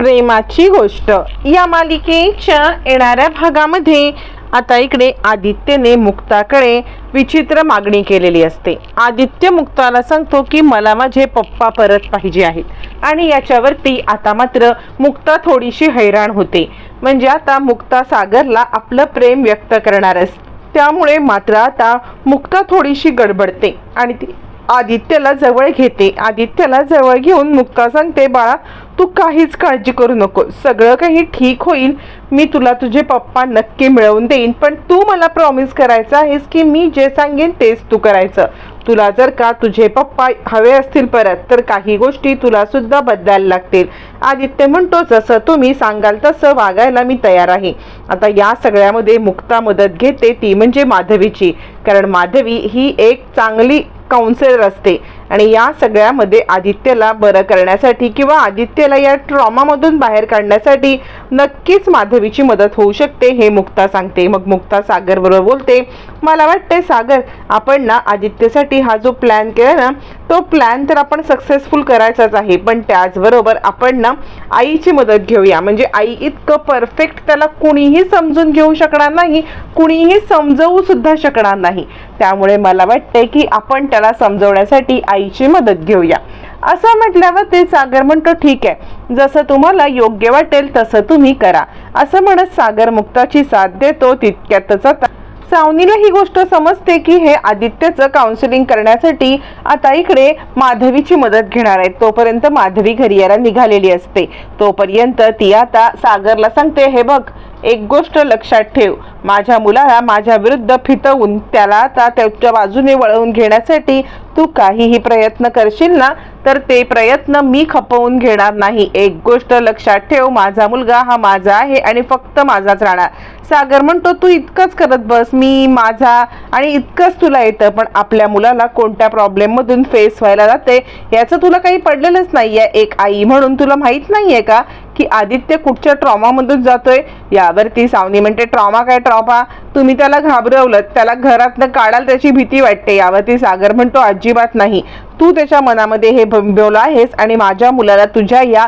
प्रेमाची गोष्ट. या मालिकेच्या येणाऱ्या भागामध्ये आता इकडे आदित्यने मुक्ताकडे विचित्र मागणी केलेली असते. आदित्य मुक्ताला सांगतो की मला माझे पप्पा परत पाहिजे आहेत. आणि याच्यावरती आता मात्र मुक्ता थोडीशी हैराण होते. म्हणजे आता मुक्ता सागरला आपलं प्रेम व्यक्त करणारच त्यामुळे मात्र आता मुक्ता थोडीशी गडबडते आणि ती आदित्यला जवळ घेते. आदित्यला जवळ घेऊन मुक्ता सांगते बाळा तू काहीच काळजी करू नको. सगळं काही ठीक होईल. मी तुला तुझे पप्पा नक्की मिळवून देईन. पण तू मला प्रॉमिस करायचं आहेस की मी जे सांगेन तेच तू करायचं. तुला जर का तुझे पप्पा हवे असतील परत तर काही गोष्टी तुला सुद्धा बदलायला लागतील. आदित्य म्हणतो जसं तुम्ही सांगाल तसं वागायला मी तयार आहे. आता या सगळ्यामध्ये मुक्ता मदत घेते ती म्हणजे माधवीची. कारण माधवी ही एक चांगली काउन्सिलर असते. आणि या सगळ्यामध्ये आदित्यला बरं करण्यासाठी किंवा आदित्यला या ट्रॉमामधून बाहेर काढण्यासाठी नक्कीच माधवीची मदत होऊ शकते हे मुक्ता सांगते. मग मुक्ता सागरबरोबर बोलते मला वाटते सागर आपण ना आदित्यसाठी हा जो प्लॅन केला ना तो प्लॅन तर आपण सक्सेसफुल करायचाच आहे. पण त्याचबरोबर आपण ना आईची मदत घेऊया. म्हणजे आई इतकं परफेक्ट त्याला कुणीही समजून घेऊ शकणार नाही कुणीही समजवू सुद्धा शकणार नाही. त्यामुळे मला वाटतंय की आपण त्याला समजवण्यासाठी आईची मदत घेऊया. असं म्हटल्यावर ते सागर म्हणतो ठीक आहे. जसं तुम्हाला योग्य वाटेल तसं तुम्ही करा. असं म्हणत सागर मुक्ताची साथ देतो तितक्यातच आता सावनीला ही गोष्ट समजते की हे आदित्यचं काउन्सिलिंग करण्यासाठी आता इकडे माधवीची मदत घेणार आहे तोपर्यंत माधवी घरी यायला निघालेली असते. तोपर्यंत ती आता सागरला सांगते हे बघ एक गोष्ट लक्षात ठेव. माझ्या मुलाला माझ्या विरुद्ध फितवून त्याला आता त्याच्या बाजूने वळवून घेण्यासाठी तू काहीही प्रयत्न करशील ना तर ते प्रयत्न मी खपवून घेणार नाही. एक गोष्ट लक्षात ठेव माझा मुलगा हा माझा आहे आणि फक्त माझाच राहणार. सागर म्हणतो तू इतकंच करत बस मी माझा आणि इतकंच तुला येतं पण आपल्या मुलाला कोणत्या प्रॉब्लेम मधून फेस व्हायला जाते याचं तुला काही पडलेलंच नाहीये. एक आई म्हणून तुला माहीत नाहीये का? की आदित्य कुठच्या ट्रॉमामधून जातोय? यावरती सावनी म्हणते ट्रॉमा काय ट्रॉमा तुम्ही त्याला घाबरवलं त्याला घरातनं काढाल त्याची भीती वाटते. यावरती सागर म्हणतो अजिबात नाही. तू त्याच्या मनामध्ये हे बिंबवलं आहेस आणि माझ्या मुलाला तुझ्या या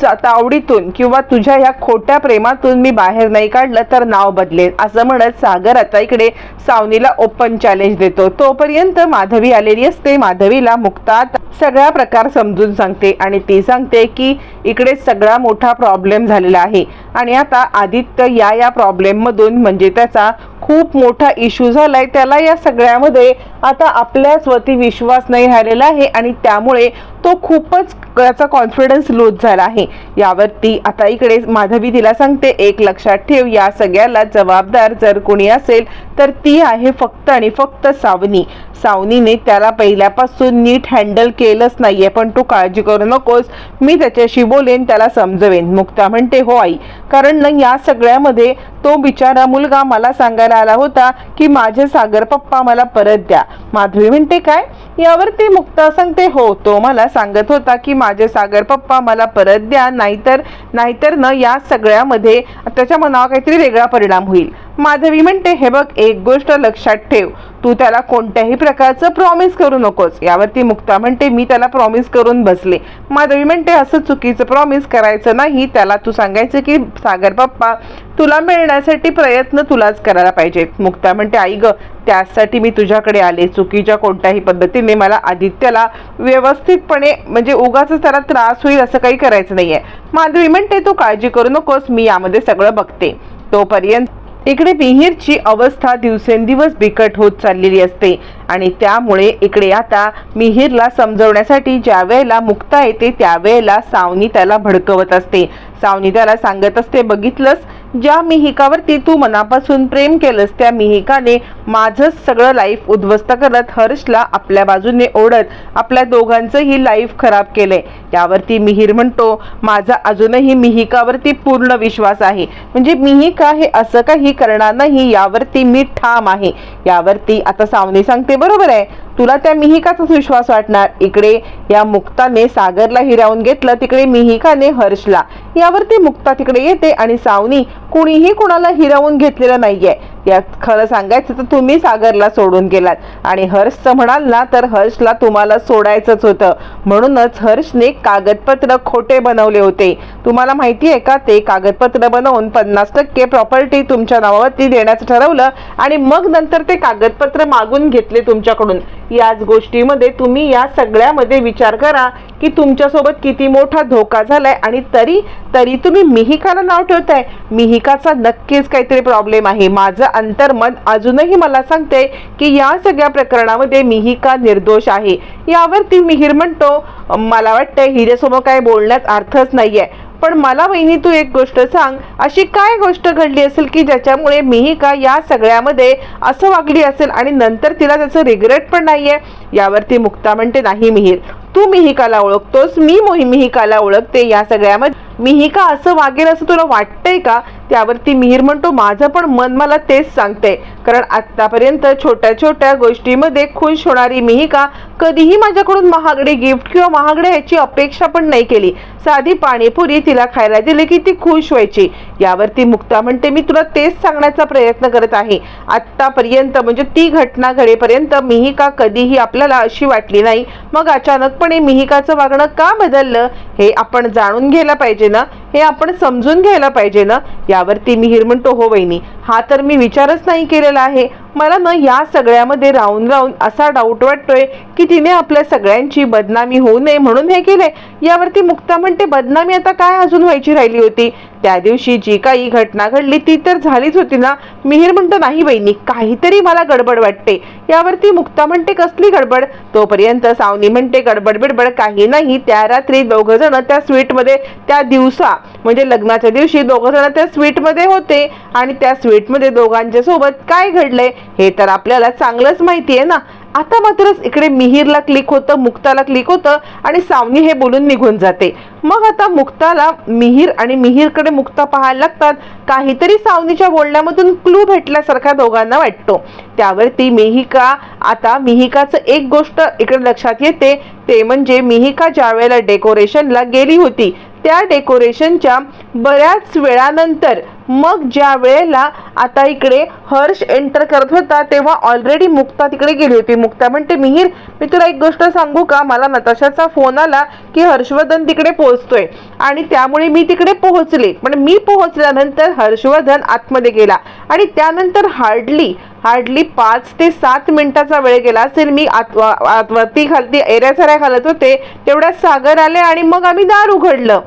चा- तावडीतून किंवा तुझ्या या खोट्या प्रेमातून मी बाहेर नाही काढलं तर नाव बदलेल. असं म्हणत सागर आता इकडे सावनीला ओपन चॅलेंज देतो. तोपर्यंत माधवी आलेली असते. माधवीला मुक्तात सगळा प्रकार समजून सांगते आणि ती सांगते की इकडे सगळा मोठा प्रॉब्लेम झालेला आहे. आणि आता आदित्य या या प्रॉब्लेममधून म्हणजे त्याचा खूप मोठा इश्यू झालाय. त्याला या सगळ्यामध्ये आता आपल्याच वरती विश्वास नाही राहिलेला आहे आणि त्यामुळे तो खूपच त्याचा कॉन्फिडन्स लूज झाला आहे. यावरती आता इकडे माधवी तिला सांगते एक लक्षात ठेव या सगळ्याला जबाबदार जर कोणी असेल तर ती आहे फक्त आणि फक्त सावनी. सावनीने त्याला पहिल्यापासून नीट हँडल केलंच नाहीये पण तू काळजी करू नकोस. मी त्याच्याशी बोलेन त्याला समजवेन. मुक्ता म्हणते हो आई. कारण ना या सगळ्यामध्ये तो बिचारा मुलगा मला सांगायला आला होता की माझे सागर पप्पा मला परत द्या. माधवी म्हणते काय? यावरती मुक्ता सांगते हो तो मला सांगत होता की माझे सागर पप्पा मला परत द्या नाहीतर नाहीतर न या सगळ्यामध्ये त्याच्या मनावर काहीतरी वेगळा परिणाम होईल. माधवी म्हणते हे बघ एक गोष्ट लक्षात ठेव. तू त्याला कोणत्याही प्रकारचं प्रॉमिस करू नकोस. यावरती मुक्ता म्हणते मी त्याला प्रॉमिस करून बसले. माधवी म्हणते असं चुकीचं प्रॉमिस करायचं नाही. त्याला तू सांगायचं की सागर पप्पा तुला मिळण्यासाठी प्रयत्न तुलाच करायला पाहिजे. मुक्ता म्हणते आई ग त्यासाठी मी तुझ्याकडे आले. चुकीच्या कोणत्याही पद्धतीने मला आदित्यला व्यवस्थितपणे म्हणजे उगाच त्याला त्रास होईल असं काही करायचं नाहीये. माधवी म्हणते तू काळजी करू नकोस. मी यामध्ये सगळं बघते. तोपर्यंत इकडे विहीरची अवस्था दिवसेंदिवस बिकट होत चाललेली असते. आणि त्यामुळे इकडे आता मिहीरला समजवण्यासाठी ज्या वेळेला मुक्ता येते त्यावेळेला सावनी त्याला भडकवत असते. सावनी त्याला सांगत असते बघितलंस? ज्या मिहिकावरती तू मनापासून प्रेम केलंस त्या मिहिकाने माझंच सगळं लाईफ उद्ध्वस्त करत हर्षला आपल्या बाजूने ओढत आपल्या दोघांचंही लाईफ खराब केलंय. यावरती मिहीर म्हणतो माझा अजूनही मिहिकावरती पूर्ण विश्वास आहे. म्हणजे मिहिका हे असं काही करणार नाही यावरती मी ठाम आहे. यावरती आता सावनी सांगते बरोबर आहे. तुला त्या मिहिकाचाच विश्वास वाटणार? इकडे या मुक्ताने सागरला हिरावून घेतलं तिकडे मिहिकाने हर्षला. यावरती मुक्ता तिकडे येते आणि सावनी कुणीही कुणाला हिरावून घेतलेलं नाहीये. यात खरं सांगायचं तर तुम्ही सागरला सोडून गेलात. आणि हर्षचं म्हणाल ना तर हर्षला तुम्हाला सोडायचंच होतं. म्हणूनच हर्षने कागदपत्र खोटे बनवले होते. तुम्हाला माहिती आहे का ते कागदपत्र बनवून पन्नास टक्के प्रॉपर्टी तुमच्या नावावरती देण्याचं ठरवलं आणि मग नंतर ते कागदपत्र मागून घेतले तुमच्याकडून. याच गोष्टीमध्ये तुम्ही या सगळ्यामध्ये विचार करा की तुमच्यासोबत किती मोठा धोका झालाय आणि तरी तरी तुम्ही मिहिकाला नाव ठेवताय. मिहिकाचा नक्कीच काहीतरी प्रॉब्लेम आहे. माझं अंतर्मन अजूनही मला सांगते की या सगळ्या प्रकरणामध्ये मिहिका निर्दोष आहे? यावरती मिहीर म्हणतो मला वाटतंय हिरेसमोर काय बोलण्यात अर्थच नाहीये. पण मला वहिनी तू एक गोष्ट सांग अशी काय गोष्ट घडली असेल की ज्याच्यामुळे मिहिका या सगळ्यामध्ये असं वागली असेल आणि नंतर तिला त्याचं रिग्रेट पण नाहीये? यावरती मुक्ता म्हणते नाही मिहीर तू मिहिकाला ओळखतोस मी मोही मिहिकाला ओळखते या सगळ्यामध्ये मिहिका असं वागेल असं तुला वाटतंय का? त्यावरती मिहीर म्हणतो माझं पण मन मला तेच सांगते. कारण आतापर्यंत छोट्या छोट्या गोष्टीमध्ये खुश होणारी मिहिका कधीही माझ्याकडून महागडे गिफ्ट किंवा महागडे ह्याची अपेक्षा पण नाही केली. साधी पाणीपुरी तिला खायला दिली की ती खुश व्हायची. यावरती मुक्ता म्हणते मी तुला तेच सांगण्याचा प्रयत्न करत आहे. आत्तापर्यंत म्हणजे ती घटना घडेपर्यंत मिहिका कधीही आपल्याला अशी वाटली नाही. मग अचानकपणे मिहिकाचं वागणं का बदललं हे आपण जाणून घ्यायला पाहिजे. ना हे आपण समजून घ्यायला पाहिजे ना? यावरती मिहीर म्हणतो हो वहिनी हा तर मी विचारच नाही केलेला आहे. मला ना या सगळ्यामध्ये राहून राहून असा डाऊट वाटतोय की तिने आपल्या सगळ्यांची बदनामी होऊ नये म्हणून हे केले यावरती मुक्ता म्हणते बदनामी आता काय अजून व्हायची राहिली होती? त्या दिवशी जी काही घटना घडली ती तर झालीच होती ना? मिहीर म्हणतो नाही बहिणी काहीतरी मला गडबड वाटते. यावरती मुक्ता म्हणते कसली गडबड? तोपर्यंत सावनी म्हणते गडबड बिडबड काही नाही. त्या रात्री दोघ जण त्या स्वीटमध्ये त्या दिवसा म्हणजे लग्नाच्या दिवशी दोघं जण त्या स्वीटमध्ये होते आणि त्या स्वीटमध्ये दोघांच्या सोबत काय घडलंय हे तर आपल्याला चांगलंच माहिती आहे ना. आता मात्र इकडे मिहीरला क्लिक होतं मुक्ताला क्लिक होतं आणि सावनी हे बोलून निघून जाते. मग आता मुक्ताला मिहीर आणि मिहीरकडे मुक्ता पाहायला लागतात. काहीतरी सावनीच्या बोलण्यामधून क्लू भेटल्यासारखा दोघांना वाटतो. त्यावरती मिहिका आता मिहिकाचं एक गोष्ट इकडे लक्षात येते. ते म्हणजे मिहिका ज्या वेळेला डेकोरेशनला गेली होती त्या डेकोरेशनच्या बऱ्याच वेळानंतर मग ज्या वेळेला आता इकडे हर्ष एंटर करत होता तेव्हा ऑलरेडी मुक्ता तिकडे गेली होती. मुक्ता म्हणते मिहीर मी तुला एक गोष्ट सांगू का? मला नताशाचा फोन आला की हर्षवर्धन तिकडे पोहोचतोय. आणि त्यामुळे मी तिकडे पोहोचले. पण मी पोहोचल्यानंतर हर्षवर्धन आतमध्ये गेला. आणि त्यानंतर हार्डली हार्डली पाच ते सात मिनिटाचा वेळ गेला असेल. मी आत आत- वरती खालती एऱ्याचऱ्या घालत होते. तेवढ्यात सागर आले आणि मग आम्ही दार उघडलं.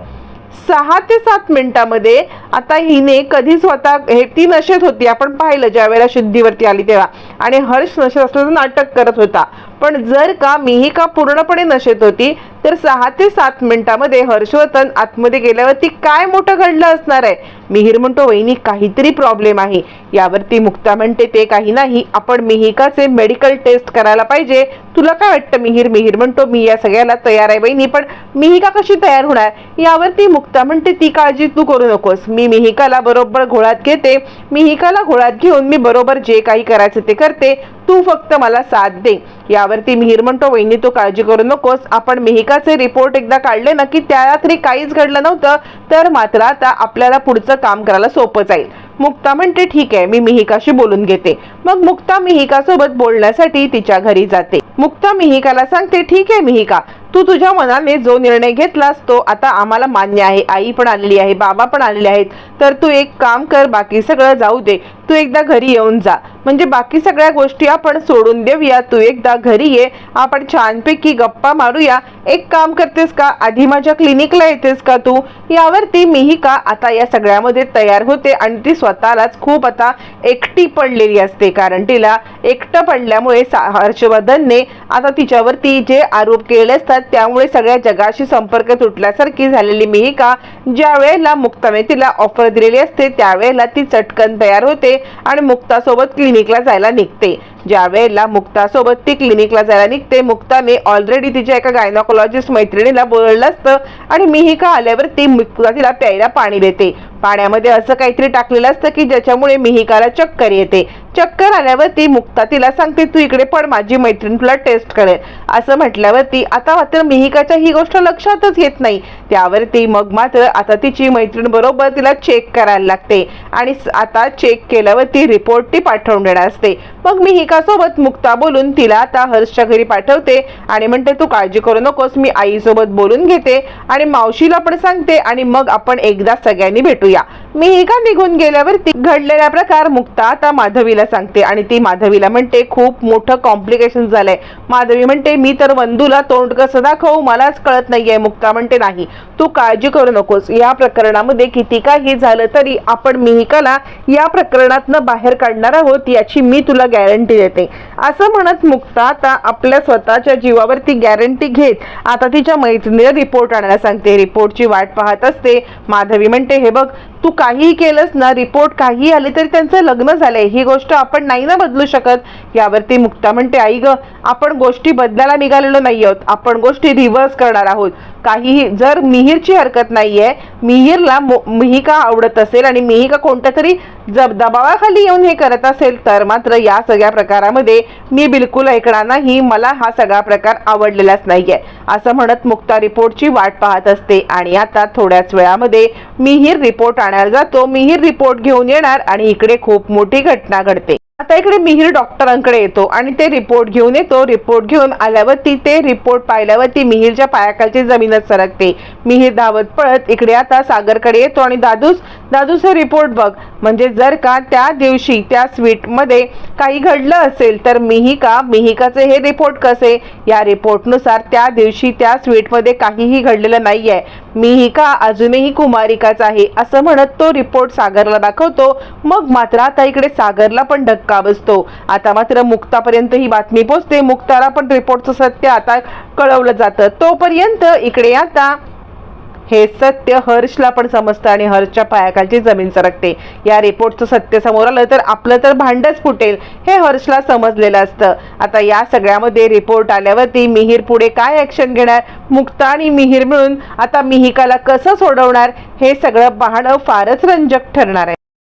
सहा ते सात मिनिटामध्ये आता हिने कधी स्वतः हे ती नशेत होती. आपण पाहिलं ज्या वेळेला शुद्धीवरती आली तेव्हा. आणि हर्ष नशेत असल्याचं नाटक करत होता. पण जर का मिहिका पूर्णपणे नशेत होती तर सहा ते सात मिनिटामध्ये हर्षवर्धन आतमध्ये गेल्यावरती काय मोठं घडलं असणार आहे? मिहीर म्हणतो वहिनी काहीतरी प्रॉब्लेम आहे. यावरती मुक्ता म्हणते ते काही नाही. आपण मिहिकाचे मेडिकल टेस्ट करायला पाहिजे. तुला काय वाटतं मिहीर? मिहीर म्हणतो मी या सगळ्याला तयार आहे वहिनी पण मिहिका कशी तयार होणार? यावरती मुक्ता म्हणते ती काळजी तू करू नकोस. मी मिहिकाला बरोबर घोळात घेते. मिहिकाला घोळात घेऊन मी बरोबर जे काही करायचं ते करते तू फक्त मला साथ दे. यावरती मिहीर म्हणतो वहिनी तू काळजी करू नकोस. आपण मिहिकाचे रिपोर्ट एकदा काढले ना की त्या रात्री काहीच घडलं नव्हतं तर मात्र आता आपल्याला पुढचं काम करायला सोपं जाईल. मुक्ता म्हणते ठीक आहे मी मिहिकाशी बोलून घेते. मग मुक्ता मिहिकासोबत बोलण्यासाठी तिच्या घरी जाते. मुक्ता मिहिकाला सांगते ठीक आहे मिहिका. तू तुझ्या मनाने जो निर्णय घेतलास तो आता आम्हाला मान्य आहे. आई पण आलेली आहे बाबा पण आलेले आहेत. तर तू एक काम कर बाकी सगळं जाऊ दे. तू एकदा घरी येऊन जा. म्हणजे बाकी सगळ्या गोष्टी आपण सोडून देऊया. तू एकदा घरी ये. आपण छानपैकी गप्पा मारूया. एक काम करतेस का? आधी माझ्या क्लिनिकला येतेस का तू? यावरती मीही का? आता या सगळ्यामध्ये तयार होते आणि ती स्वतःलाच खूप आता एकटी पडलेली असते. कारण तिला एकटं पडल्यामुळे सा- हर्षवर्धनने आता तिच्यावरती जे आरोप केले असतात त्यामुळे सगळ्या जगाशी संपर्क तुटल्यासारखी झालेली मिहिका ज्या वेळेला मुक्ताने तिला ऑफर दिलेली असते त्यावेळेला ती चटकन तयार होते आणि मुक्तासोबत क्लिनिकला जायला निघते. ज्या वेळेला मुक्तासोबत ती क्लिनिकला जायला निघते मुक्ताने ऑलरेडी तिच्या एका गायनॉकॉलॉजिस्ट मैत्रिणीला बोललं असतं आणि मिहिका आल्यावर ती मुक्ता तिला प्यायला पाणी देते. पाण्यामध्ये असं काहीतरी टाकलेलं असतं की ज्याच्यामुळे मिहिकाला चक्कर येते. चक्कर आल्यावर ती मुक्ता तिला सांगते तू इकडे पण माझी मैत्रीण तुला टेस्ट करेल. असं म्हटल्यावरती आता मात्र मिहिकाच्या ही गोष्ट लक्षातच येत नाही. त्यावरती मग मात्र आता तिची मैत्रीण बरोबर तिला चेक करायला लागते. आणि आता चेक केल्यावर ती रिपोर्ट ती पाठवून देणार असते. मग मिहिकासोबत मुक्ता बोलून तिला आता हर्षच्या घरी पाठवते आणि म्हणते तू काळजी करू नकोस मी आईसोबत बोलून घेते आणि मावशीला पण सांगते आणि मग आपण एकदा सगळ्यांनी भेटूया. मिहिका निघून गेल्यावरती घडलेला प्रकार मुक्ता आता माधवीला सांगते. आणि ती माधवीला म्हणते खूप मोठं कॉम्प्लिकेशन झालंय. माधवी म्हणते मी तर वंदूला तोंड कसं दाखवू? मलाच कळत नाहीये. मुक्ता म्हणते नाही तू काळजी करू नकोस. या प्रकरणामध्ये किती काही झालं तरी आपण मिहिकाला या प्रकरणातनं बाहेर काढणार आहोत याची मी तुला गॅरंटी देते. असं म्हणत मुक्ता आता आपल्या स्वतःच्या जीवावरती गॅरंटी घेत आता तिच्या मैत्रिणीला रिपोर्ट आणायला सांगते. रिपोर्टची वाट पाहत असते. माधवी म्हणते हे बघ तू काहीही केलंस ना रिपोर्ट काहीही आले तरी त्यांचं लग्न झालंय. ही गोष्ट आपण नाही ना बदलू शकत. यावरती मुक्ता म्हणते आई ग आपण गोष्टी बदलायला निघालेलो नाही आहोत आपण गोष्टी रिव्हर्स करणार आहोत. काहीही जर मिहीरची हरकत नाहीये मिहीरला मिहिका आवडत असेल आणि मिहिका कोणत्या तरी जब दबावाखाली येऊन हे करत असेल तर मात्र या सगळ्या प्रकारामध्ये मी बिलकुल ऐकणार नाही. मला हा सगळा प्रकार आवडलेलाच नाहीये. असं म्हणत मुक्ता रिपोर्टची वाट पाहत असते. आणि आता थोड्याच वेळामध्ये मिहीर रिपोर्ट आणायला जातो मिहीर रिपोर्ट घेऊन येणार आणि इकडे खूप मोठी घटना घडते. आता इकडे मिहीर डॉक्टरांकडे येतो आणि ते रिपोर्ट घेऊन येतो. रिपोर्ट घेऊन आल्यावर ती ते रिपोर्ट पाहिल्यावर ती मिहीरच्या पायाखालची जमीनच सरकते. मिहीर धावत पळत इकडे आता सागरकडे येतो आणि दादूस दादूस हे रिपोर्ट बघ. म्हणजे जर का त्या दिवशी त्या स्वीटमध्ये काही घडलं असेल तर मिहिका मिहिकाचे हे रिपोर्ट कसे? या रिपोर्टनुसार त्या दिवशी त्या स्वीटमध्ये काहीही घडलेलं मीही का अजूनही कुमारिकाच आहे असं म्हणत तो रिपोर्ट सागरला दाखवतो. मग मात्र आता इकडे सागरला पण धक्का बसतो. आता मात्र मुक्तापर्यंत ही बातमी पोचते. मुक्ताला पण रिपोर्टचं सत्य आता कळवलं जातं. तोपर्यंत इकडे आता हे सत्य हर्षला पण समजतं आणि हर्षच्या पायाखालची जमीन सरकते. या रिपोर्टचं सत्य समोर आलं तर आपलं तर भांडच फुटेल हे हर्षला समजलेलं असतं. आता या सगळ्यामध्ये रिपोर्ट आल्यावरती मिहीर पुढे काय ॲक्शन घेणार? मुक्ता आणि मिहीर मिळून आता मिहिकाला कसं सोडवणार? हे सगळं पाहणं फारच रंजक ठरणार आहे.